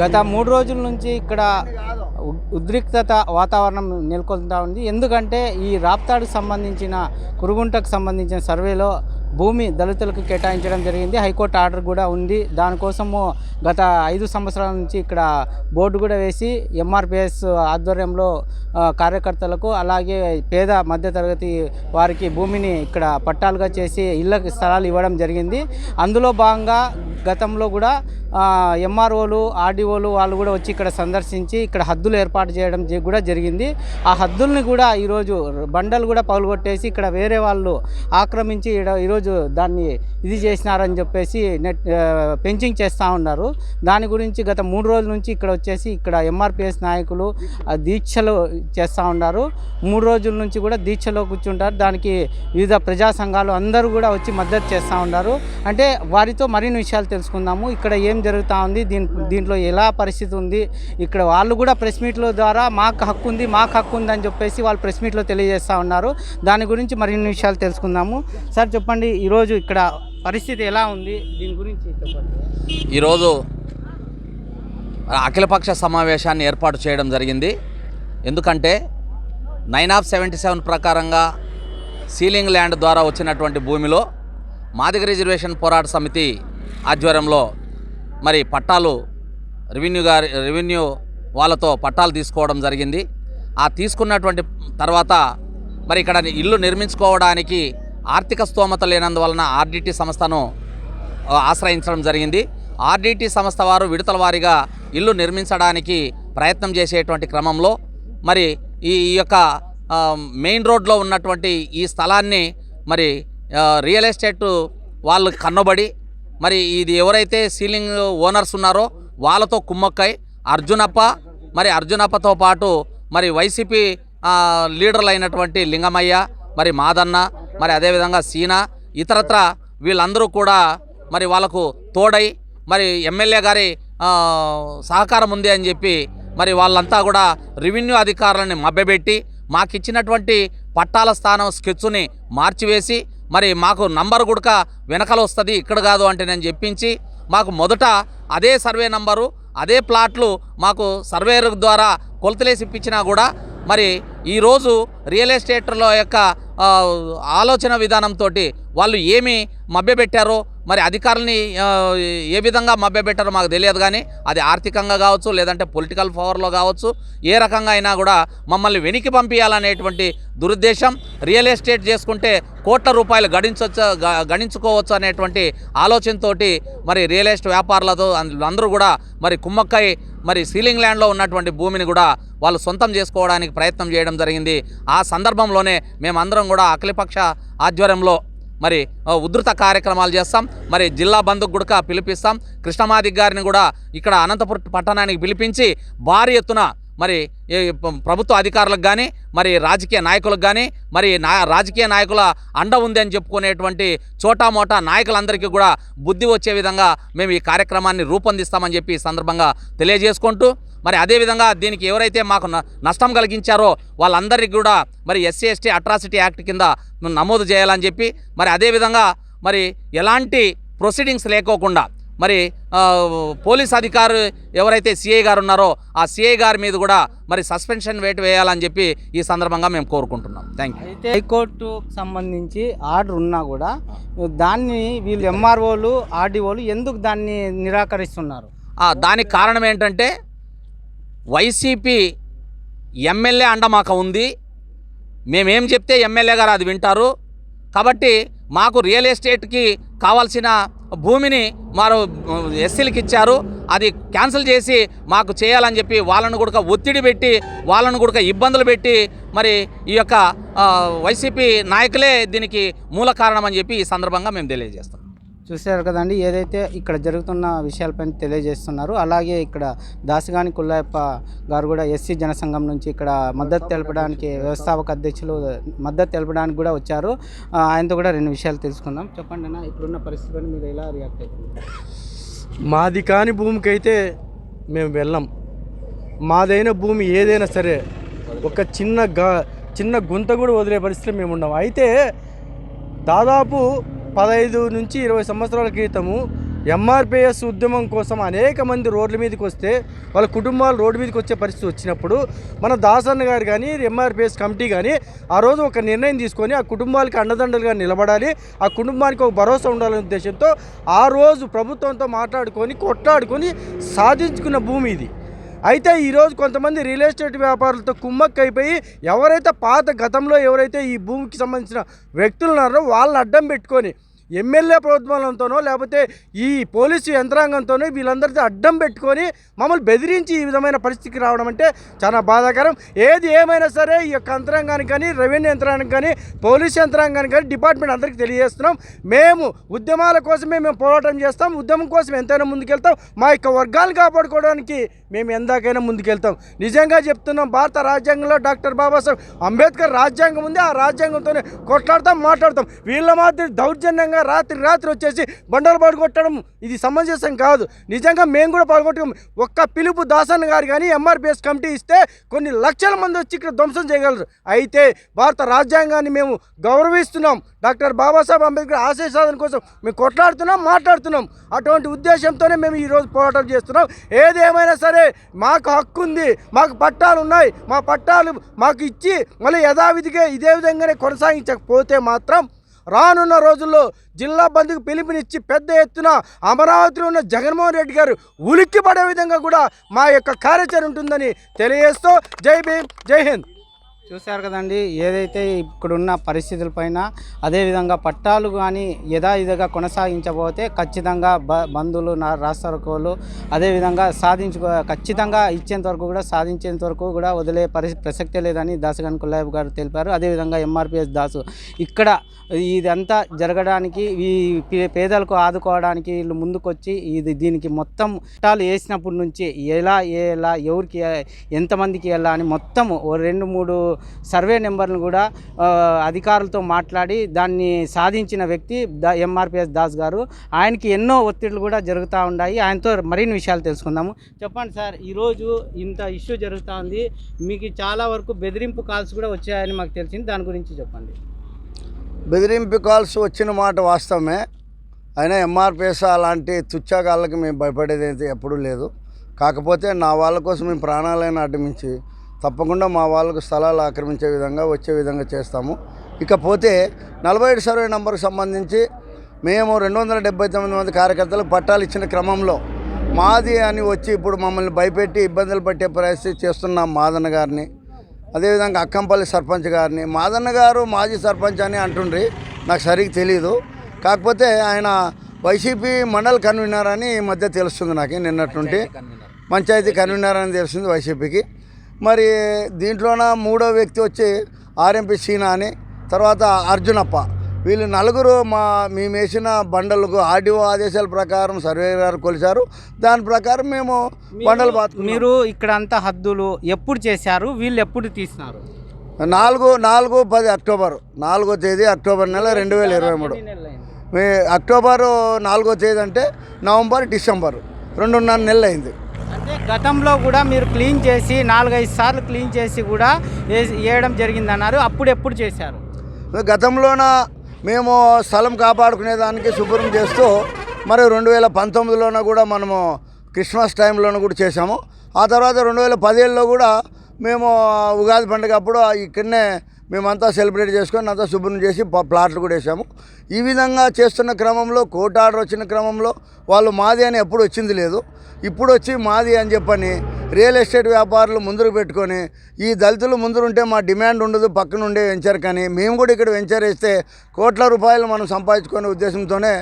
గత మూడు రోజుల నుంచి ఇక్కడ ఉద్రిక్తత వాతావరణం నెలకొంటా ఉంది. ఎందుకంటే ఈ రాప్తాడుకు సంబంధించిన కురుగుంటకు సంబంధించిన సర్వేలో భూమి దళితులకు కేటాయించడం జరిగింది. హైకోర్టు ఆర్డర్ కూడా ఉంది. దానికోసము గత ఐదు సంవత్సరాల నుంచి ఇక్కడ బోర్డు కూడా వేసి ఎంఆర్పిఎస్ ఆధ్వర్యంలో కార్యకర్తలకు అలాగే పేద మధ్యతరగతి వారికి భూమిని ఇక్కడ పట్టాలుగా చేసి ఇళ్ళకి స్థలాలు ఇవ్వడం జరిగింది. అందులో భాగంగా గతంలో కూడా ఎంఆర్ఓలు ఆర్డీఓలు వాళ్ళు కూడా వచ్చి ఇక్కడ సందర్శించి ఇక్కడ హద్దులు ఏర్పాటు చేయడం కూడా జరిగింది. ఆ హద్దుల్ని కూడా ఈరోజు బండలు కూడా పగులగొట్టేసి ఇక్కడ వేరే వాళ్ళు ఆక్రమించి ఈడ- ఈరోజు దాన్ని ఇది చేసినారని చెప్పేసి నెట్ పెంచింగ్ చేస్తూ ఉన్నారు. దాని గురించి గత మూడు రోజుల నుంచి ఇక్కడ వచ్చేసి ఇక్కడ ఎంఆర్పిఎస్ నాయకులు దీక్షలు చేస్తూ ఉన్నారు. మూడు రోజుల నుంచి కూడా దీక్షలో కూర్చుంటారు. దానికి వివిధ ప్రజా సంఘాలు అందరూ కూడా వచ్చి మద్దతు చేస్తూ ఉన్నారు. అంటే వారితో మరిన్ని విషయాలు తెలుసుకుందాము. ఇక్కడ ఏం జరుగుతూ ఉంది దీని దీంట్లో ఎలా పరిస్థితి ఉంది? ఇక్కడ వాళ్ళు కూడా ప్రెస్ మీట్ల ద్వారా మాకు హక్కు ఉంది మాకు హక్కు ఉంది అని చెప్పేసి వాళ్ళు ప్రెస్ మీట్లో తెలియజేస్తూ ఉన్నారు. దాని గురించి మరిన్ని విషయాలు తెలుసుకుందాము. సార్ చెప్పండి. ఈరోజు ఇక్కడ పరిస్థితి ఎలా ఉంది? దీని గురించి చెప్పండి. ఈరోజు అఖిలపక్ష సమావేశాన్ని ఏర్పాటు చేయడం జరిగింది. ఎందుకంటే నైన్ ఆఫ్ సెవెంటీ సెవెన్ ప్రకారంగా సీలింగ్ ల్యాండ్ ద్వారా వచ్చినటువంటి భూమిలో మాదిగ రిజర్వేషన్ పోరాట సమితి ఆధ్వర్యంలో మరి పట్టాలు రెవెన్యూ గారి రెవెన్యూ వాళ్ళతో పట్టాలు తీసుకోవడం జరిగింది. ఆ తీసుకున్నటువంటి తర్వాత మరి ఇక్కడ ఇల్లు నిర్మించుకోవడానికి ఆర్థిక స్తోమత లేనందువలన ఆర్డిటి సంస్థను ఆశ్రయించడం జరిగింది. ఆర్డిటి సంస్థ వారు విడతల వారీగా ఇల్లు నిర్మించడానికి ప్రయత్నం చేసేటువంటి క్రమంలో మరి ఈ ఈ యొక్క మెయిన్ రోడ్లో ఉన్నటువంటి ఈ స్థలాన్ని మరి రియల్ ఎస్టేట్ వాళ్ళు కన్నబడి మరి ఇది ఎవరైతే సీలింగ్ ఓనర్స్ ఉన్నారో వాళ్ళతో కుమ్మక్కై అర్జునప్ప మరి అర్జునప్పతో పాటు మరి వైసీపీ లీడర్లు అయినటువంటి లింగమయ్య మరి మాదన్న మరి అదేవిధంగా సీనా ఇతరత్ర వీళ్ళందరూ కూడా మరి వాళ్ళకు తోడై మరి ఎమ్మెల్యే గారి సహకారం ఉంది అని చెప్పి మరి వాళ్ళంతా కూడా రెవెన్యూ అధికారులని మభ్యపెట్టి మాకు ఇచ్చినటువంటి పట్టాల స్థానం స్కెచ్ని మార్చివేసి మరి మాకు నంబర్ గుడక వెనకలు వస్తుంది ఇక్కడ కాదు అంటే నేను చెప్పించి మాకు మొదట అదే సర్వే నంబరు అదే ప్లాట్లు మాకు సర్వేయర్ ద్వారా కొలతలేసి ఇప్పించినా కూడా మరి ఈరోజు రియల్ ఎస్టేట్లో యొక్క ఆలోచన విధానంతో వాళ్ళు ఏమి మభ్యపెట్టారో మరి అధికారులని ఏ విధంగా మభ్యపెట్టారో మాకు తెలియదు కానీ అది ఆర్థికంగా కావచ్చు లేదంటే పొలిటికల్ పవర్లో కావచ్చు ఏ రకంగా అయినా కూడా మమ్మల్ని వెనక్కి పంపించాలనేటువంటి దురుద్దేశం రియల్ ఎస్టేట్ చేసుకుంటే కోట్ల రూపాయలు గడించవచ్చు గణించుకోవచ్చు అనేటువంటి ఆలోచనతోటి మరి రియల్ ఎస్టేట్ వ్యాపారులతో అందరూ కూడా మరి కుమ్మక్కై మరి సీలింగ్ ల్యాండ్లో ఉన్నటువంటి భూమిని కూడా వాళ్ళు సొంతం చేసుకోవడానికి ప్రయత్నం చేయడం జరిగింది. ఆ సందర్భంలోనే మేమందరం కూడా అఖిలపక్ష ఆధ్వర్యంలో మరి ఉధృత కార్యక్రమాలు చేస్తాం. మరి జిల్లా బంధుకు కూడా పిలిపిస్తాం. కృష్ణమాదిక్ గారిని కూడా ఇక్కడ అనంతపురం పట్టణానికి పిలిపించి భారీ ఎత్తున మరి ఈ ప్రభుత్వ అధికారులకు కానీ మరి రాజకీయ నాయకులకు కానీ మరి నా రాజకీయ నాయకుల అండ ఉంది అని చెప్పుకునేటువంటి చోటా మోటా నాయకులందరికీ కూడా బుద్ధి వచ్చే విధంగా మేము ఈ కార్యక్రమాన్ని రూపొందిస్తామని చెప్పి ఈ సందర్భంగా తెలియజేసుకుంటూ మరి అదేవిధంగా దీనికి ఎవరైతే మాకు న- నష్టం కలిగించారో వాళ్ళందరికీ కూడా మరి ఎస్సీ ఎస్టీ అట్రాసిటీ యాక్ట్ కింద నమోదు చేయాలని చెప్పి మరి అదేవిధంగా మరి ఎలాంటి ప్రొసీడింగ్స్ లేకోకుండా మరి పోలీస్ అధికారు ఎవరైతే సిఐ గారు ఉన్నారో ఆ సిఐ గారి మీద కూడా మరి సస్పెన్షన్ వేటు వేయాలని చెప్పి ఈ సందర్భంగా మేము కోరుకుంటున్నాం. థ్యాంక్ యూ అయితే హైకోర్టు సంబంధించి ఆర్డర్ ఉన్నా కూడా దాన్ని వీళ్ళు ఎంఆర్ఓలు ఆర్డీఓలు ఎందుకు దాన్ని నిరాకరిస్తున్నారు? దానికి కారణం ఏంటంటే వైసీపీ ఎమ్మెల్యే అండ మాకు ఉంది. మేమేం చెప్తే ఎమ్మెల్యే గారు అది వింటారు. కాబట్టి మాకు రియల్ ఎస్టేట్కి కావాల్సిన భూమిని మారు ఎస్సీలకు ఇచ్చారు. అది క్యాన్సిల్ చేసి మాకు చేయాలని చెప్పి వాళ్ళను కూడా ఒత్తిడి పెట్టి వాళ్ళను కూడా ఇబ్బందులు పెట్టి మరి ఈ యొక్క వైసీపీ నాయకులే దీనికి మూల కారణం అని చెప్పి ఈ సందర్భంగా మేము తెలియజేస్తాం చూశారు కదండి ఏదైతే ఇక్కడ జరుగుతున్న విషయాలపైన తెలియజేస్తున్నారు అలాగే ఇక్కడ దాసిగాని కుల్లాయప్ప గారు కూడా ఎస్సీ జనసంఘం నుంచి ఇక్కడ మద్దతు తెలపడానికి వ్యవస్థాపక అధ్యక్షులు మద్దతు తెలపడానికి కూడా వచ్చారు. ఆయనతో కూడా రెండు విషయాలు తెలుసుకుందాం. చెప్పండి అన్న ఇప్పుడున్న పరిస్థితిని మీరు ఎలా రియాక్ట్ అవుతుంది మాది కాని భూమికి అయితే మేము వెళ్ళం. మాదైన భూమి ఏదైనా సరే ఒక చిన్న గా చిన్న గుంత కూడా వదిలే పరిస్థితి మేము ఉన్నాం. అయితే దాదాపు పదహైదు నుంచి ఇరవై సంవత్సరాల క్రితము ఎంఆర్పిఎస్ ఉద్యమం కోసం అనేక మంది రోడ్ల మీదకి వస్తే వాళ్ళ కుటుంబాలు రోడ్డు మీదకి వచ్చే పరిస్థితి వచ్చినప్పుడు మన దాసన్న గారు కానీ ఎంఆర్పిఎస్ కమిటీ కానీ ఆ రోజు ఒక నిర్ణయం తీసుకొని ఆ కుటుంబాలకి అండదండలుగా నిలబడాలి ఆ కుటుంబానికి ఒక భరోసా ఉండాలనే ఉద్దేశంతో ఆ రోజు ప్రభుత్వంతో మాట్లాడుకొని కొట్లాడుకొని సాధించుకున్న భూమి ఇది. అయితే ఈరోజు కొంతమంది రియల్ ఎస్టేట్ వ్యాపారులతో కుమ్మక్క అయిపోయి ఎవరైతే పాత గతంలో ఎవరైతే ఈ భూమికి సంబంధించిన వ్యక్తులు ఉన్నారో వాళ్ళని అడ్డం పెట్టుకొని ఎమ్మెల్యే ప్రభుత్వాలతోనో లేకపోతే ఈ పోలీసు యంత్రాంగంతోనో వీళ్ళందరితో అడ్డం పెట్టుకొని మమ్మల్ని బెదిరించి ఈ విధమైన పరిస్థితికి రావడం అంటే చాలా బాధాకరం. ఏది ఏమైనా సరే ఈ యొక్క యంత్రాంగానికి కానీ రెవెన్యూ యంత్రానికి కానీ పోలీస్ యంత్రాంగానికి కానీ డిపార్ట్మెంట్ అందరికీ తెలియజేస్తున్నాం. మేము ఉద్యమాల కోసమే మేము పోరాటం చేస్తాం. ఉద్యమం కోసం ఎంతైనా ముందుకెళ్తాం. మా యొక్క వర్గాలు కాపాడుకోవడానికి మేము ఎందాకైనా ముందుకెళ్తాం. నిజంగా చెప్తున్నాం భారత రాజ్యాంగంలో డాక్టర్ బాబాసాహెబ్ అంబేద్కర్ రాజ్యాంగం ఉంది ఆ రాజ్యాంగంతోనే కొట్లాడతాం మాట్లాడతాం. వీళ్ళ మాదిరి దౌర్జన్యంగా రాత్రి రాత్రి వచ్చేసి బండలు పడుకొట్టడం ఇది సమంజసం కాదు. నిజంగా మేము కూడా పాల్గొట్టుకోం ఒక్క పిలుపు దాసన్ గారు కానీ ఎంఆర్పిఎస్ కమిటీ ఇస్తే కొన్ని లక్షల మంది వచ్చి ఇక్కడ ధ్వంసం చేయగలరు. అయితే భారత రాజ్యాంగాన్ని మేము గౌరవిస్తున్నాం. డాక్టర్ బాబాసాహెబ్ అంబేద్కర్ ఆశయ సాధన కోసం మేము కొట్లాడుతున్నాం మాట్లాడుతున్నాం. అటువంటి ఉద్దేశంతోనే మేము ఈరోజు పోరాటం చేస్తున్నాం. ఏదేమైనా సరే మాకు హక్కు ఉంది మాకు పట్టాలు ఉన్నాయి. మా పట్టాలు మాకు ఇచ్చి మళ్ళీ యథావిధిగా ఇదే విధంగానే కొనసాగించకపోతే మాత్రం రానున్న రోజుల్లో జిల్లా బంద్కు పిలుపునిచ్చి పెద్ద ఎత్తున అమరావతిలో ఉన్న జగన్మోహన్ రెడ్డి గారు ఉలిక్కి పడే విధంగా కూడా మా యొక్క కార్యాచరణ ఉంటుందని తెలియజేస్తూ జై భీమ్ జై హింద్. చూశారు కదండి ఏదైతే ఇక్కడున్న పరిస్థితులపైన అదేవిధంగా పట్టాలు కానీ యథావిధిగా కొనసాగించబోతే ఖచ్చితంగా బ బంధువులు నా రాష్ట్రకోలు అదేవిధంగా సాధించుకో ఖచ్చితంగా ఇచ్చేంత వరకు కూడా సాధించేంత వరకు కూడా వదిలే పరి ప్రసక్తే లేదని దాసగన్ కుల్లాయబ్ గారు తెలిపారు. అదేవిధంగా ఎంఆర్పిఎస్ దాసు ఇక్కడ ఇదంతా జరగడానికి ఈ పే- పేదలకు ఆదుకోవడానికి వీళ్ళు ముందుకొచ్చి ఇది దీనికి మొత్తం పట్టాలు వేసినప్పటి నుంచి ఎలా ఎలా ఎవరికి ఎంతమందికి ఎలా అని మొత్తం ఓ రెండు మూడు సర్వే నెంబర్ను కూడా అధికారులతో మాట్లాడి దాన్ని సాధించిన వ్యక్తి ఎంఆర్పిఎస్ దాస్ గారు. ఆయనకి ఎన్నో ఒత్తిళ్ళు కూడా జరుగుతూ ఉన్నాయి. ఆయనతో మరిన్ని విషయాలు తెలుసుకుందాము. చెప్పండి సార్ ఈరోజు ఇంత ఇష్యూ జరుగుతూ ఉంది. మీకు చాలా వరకు బెదిరింపు కాల్స్ కూడా వచ్చాయని మాకు తెలిసింది. దాని గురించి చెప్పండి. బెదిరింపు కాల్స్ వచ్చిన మాట వాస్తవమే. అయినా ఎంఆర్పిఎస్ అలాంటి తుచ్చాగాళ్ళకి మేము భయపడేది అయితే ఎప్పుడూ లేదు. కాకపోతే నా వాళ్ళ కోసం మేము ప్రాణాలైన అడ్డమించి తప్పకుండా మా వాళ్ళకు స్థలాలు ఆక్రమించే విధంగా వచ్చే విధంగా చేస్తాము. ఇకపోతే నలభై ఏడు సర్వే నంబర్కి సంబంధించి మేము రెండు వందల డెబ్బై తొమ్మిది మంది కార్యకర్తలకు పట్టాలు ఇచ్చిన క్రమంలో మాది అని వచ్చి ఇప్పుడు మమ్మల్ని భయపెట్టి ఇబ్బందులు పట్టే పరిస్థితి చేస్తున్న మాదన్న గారిని. అదేవిధంగా అక్కంపల్లి సర్పంచ్ గారిని. మాదన్న గారు మాజీ సర్పంచ్ అని అంటుండ్రి నాకు సరిగ్గా తెలియదు కాకపోతే ఆయన వైసీపీ మండల్ కన్వీనర్ అని ఈ మధ్య తెలుస్తుంది నాకు నిన్నటి నుండి. పంచాయతీ కన్వీనర్. అని తెలిసింది వైసీపీకి. మరి దీంట్లోన మూడో వ్యక్తి వచ్చి ఆర్ఎంపీ సీనా అని తర్వాత అర్జునప్ప. వీళ్ళు నలుగురు మా మేము వేసిన బండలకు ఆర్డీఓ ఆదేశాల ప్రకారం సర్వే గారు కొలిచారు దాని ప్రకారం మేము బండలు బాతుకున్నాం. మీరు ఇక్కడ అంతా హద్దులు ఎప్పుడు చేశారు? వీళ్ళు ఎప్పుడు తీసినారు? నాలుగు నాలుగు పది అక్టోబర్. నాలుగో తేదీ అక్టోబర్ నెల రెండు వేల ఇరవై మూడు. మీ అక్టోబర్ నాలుగో తేదీ అంటే నవంబర్ డిసెంబర్. రెండున్నర నెలలు అయింది గతంలో కూడా మీరు క్లీన్ చేసి నాలుగైదు సార్లు క్లీన్ చేసి కూడా వేసి- వేయడం జరిగిందన్నారు. అప్పుడు ఎప్పుడు చేశారు? గతంలోన మేము స్థలం కాపాడుకునేదానికి శుభ్రం చేస్తూ మరి రెండు వేల పంతొమ్మిదిలోన కూడా మనము క్రిస్మస్ టైంలోనూ కూడా చేసాము ఆ తర్వాత రెండు వేల పదిహేడులో కూడా మేము ఉగాది పండుగ అప్పుడు ఇక్కడనే మేమంతా సెలబ్రేట్ చేసుకొని అంతా శుభ్రం చేసి ప్లాట్లు కూడా వేసాము. ఈ విధంగా చేస్తున్న క్రమంలో కోర్టు ఆర్డర్ వచ్చిన క్రమంలో వాళ్ళు మాది అని ఎప్పుడు వచ్చింది లేదు. ఇప్పుడు వచ్చి మాది అని చెప్పని రియల్ ఎస్టేట్ వ్యాపారులు ముందుకు పెట్టుకొని ఈ దళితులు ముందుంటే మా డిమాండ్ ఉండదు పక్కన ఉండే వెంచర్ కానీ. మేము కూడా ఇక్కడ వెంచర్ వేస్తే కోట్ల రూపాయలు మనం సంపాదించుకునే ఉద్దేశంతోనే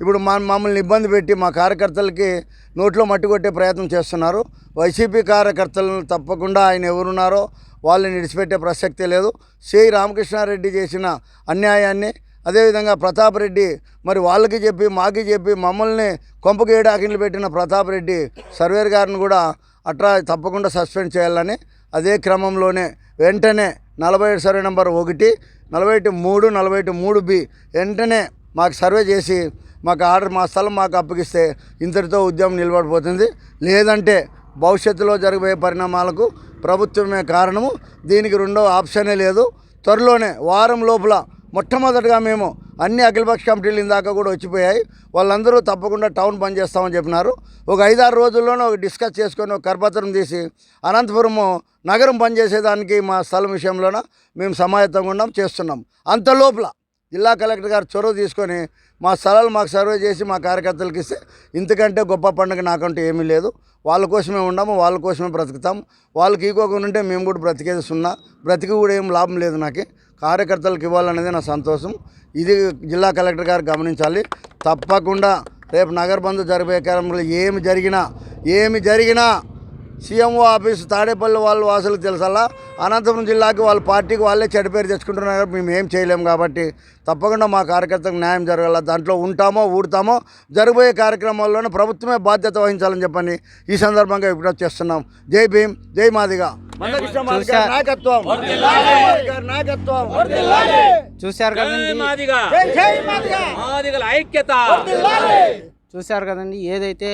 ఇప్పుడు మా మమ్మల్ని ఇబ్బంది పెట్టి మా కార్యకర్తలకి నోట్లో మట్టి కొట్టే ప్రయత్నం చేస్తున్నారు. వైసీపీ కార్యకర్తలను తప్పకుండా ఆయన ఎవరున్నారో వాళ్ళని విడిచిపెట్టే ప్రసక్తే లేదు. శ్రీ రామకృష్ణారెడ్డి చేసిన అన్యాయాన్ని అదేవిధంగా ప్రతాప్ రెడ్డి మరి వాళ్ళకి చెప్పి మాకి చెప్పి మమ్మల్ని కొంపకి ఏడాకిండ్లు పెట్టిన ప్రతాప్ రెడ్డి సర్వేర్ గారిని కూడా అట్లా తప్పకుండా సస్పెండ్ చేయాలని అదే క్రమంలోనే వెంటనే నలభై ఏడు సర్వే నెంబర్ ఒకటి నలభై ఒకటి మూడు నలభై ఒకటి మూడు బి వెంటనే మాకు సర్వే చేసి మాకు ఆర్డర్ మా స్థలం మాకు అప్పగిస్తే ఇంతటితో ఉద్యమం నిలబడిపోతుంది. లేదంటే భవిష్యత్తులో జరగబోయే పరిణామాలకు ప్రభుత్వమే కారణము. దీనికి రెండో ఆప్షనే లేదు. త్వరలోనే వారం లోపల మొట్టమొదటిగా మేము అన్ని అఖిలపక్ష కమిటీలు ఇందాక కూడా వచ్చిపోయాయి. వాళ్ళందరూ తప్పకుండా టౌన్ బంద్ చేస్తామని చెప్పినారు. ఒక ఐదారు రోజుల్లోనే ఒక డిస్కస్ చేసుకొని ఒక కరపత్రం తీసి అనంతపురము నగరం బంద్ చేసేదానికి మా స్థలం విషయంలోన మేము సమాయత్తంగా ఉన్నాం చేస్తున్నాం. అంత లోపల జిల్లా కలెక్టర్ గారు చొరవ తీసుకొని మా స్థలాలు మాకు సర్వే చేసి మా కార్యకర్తలకు ఇస్తే ఇంతకంటే గొప్ప పండుగ నాకంటూ ఏమీ లేదు. వాళ్ళ కోసమే ఉన్నాము వాళ్ళ కోసమే బ్రతుకుతాం. వాళ్ళకి ఈకోకుండా ఉంటే మేము కూడా బ్రతికేది సున్నా. బ్రతికి కూడా ఏం లాభం లేదు నాకు. కార్యకర్తలకు ఇవ్వాలనేది నా సంతోషం. ఇది జిల్లా కలెక్టర్ గారు గమనించాలి. తప్పకుండా రేపు నగర బంధు జరిపే కార్యక్రమంలో ఏమి జరిగినా ఏమి జరిగినా సీఎంఓ ఆఫీస్ తాడేపల్లి వాళ్ళు వాసులకు తెలుసల్లా? అనంతపురం జిల్లాకి వాళ్ళ పార్టీకి వాళ్ళే చెడ్డ పేరు తెచ్చుకుంటున్నారు మేము ఏం చేయలేము కాబట్టి తప్పకుండా మా కార్యకర్తలకు న్యాయం జరగాల. దాంట్లో ఉంటామో ఊడతామో జరగబోయే కార్యక్రమాల్లోనే ప్రభుత్వమే బాధ్యత వహించాలని చెప్పని ఈ సందర్భంగా విజ్ఞప్తి చేస్తున్నాం. జై భీమ్ జై మాదిగా. చూశారు కదండి మాదిగా. మాదిగల ఐక్యత. చూశారు కదండి ఏదైతే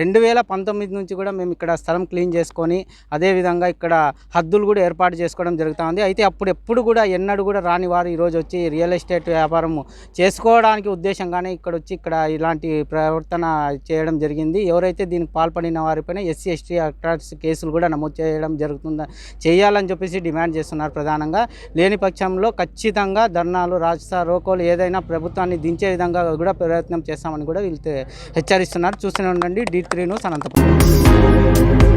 రెండు వేల పంతొమ్మిది నుంచి కూడా మేము ఇక్కడ స్థలం క్లీన్ చేసుకొని అదేవిధంగా ఇక్కడ హద్దులు కూడా ఏర్పాటు చేసుకోవడం జరుగుతూ ఉంది. అయితే అప్పుడు ఎప్పుడు కూడా ఎన్నడూ కూడా రాని వారు ఈరోజు వచ్చి రియల్ ఎస్టేట్ వ్యాపారం చేసుకోవడానికి ఉద్దేశంగానే ఇక్కడ వచ్చి ఇక్కడ ఇలాంటి ప్రవర్తన చేయడం జరిగింది. ఎవరైతే దీనికి పాల్పడిన వారిపైన ఎస్సీ ఎస్టీ అట్రాక్ట్స్ కేసులు కూడా నమోదు చేయడం జరుగుతుందా చేయాలని చెప్పేసి డిమాండ్ చేస్తున్నారు ప్రధానంగా. లేని పక్షంలో ఖచ్చితంగా ధర్నాలు రాజస్థా రోకోలు ఏదైనా ప్రభుత్వాన్ని దించే విధంగా కూడా ప్రయత్నం చేస్తామని కూడా వీళ్ళు హెచ్చరిస్తున్నారు. చూస్తూనే ఉండండి. D three news Anantapur.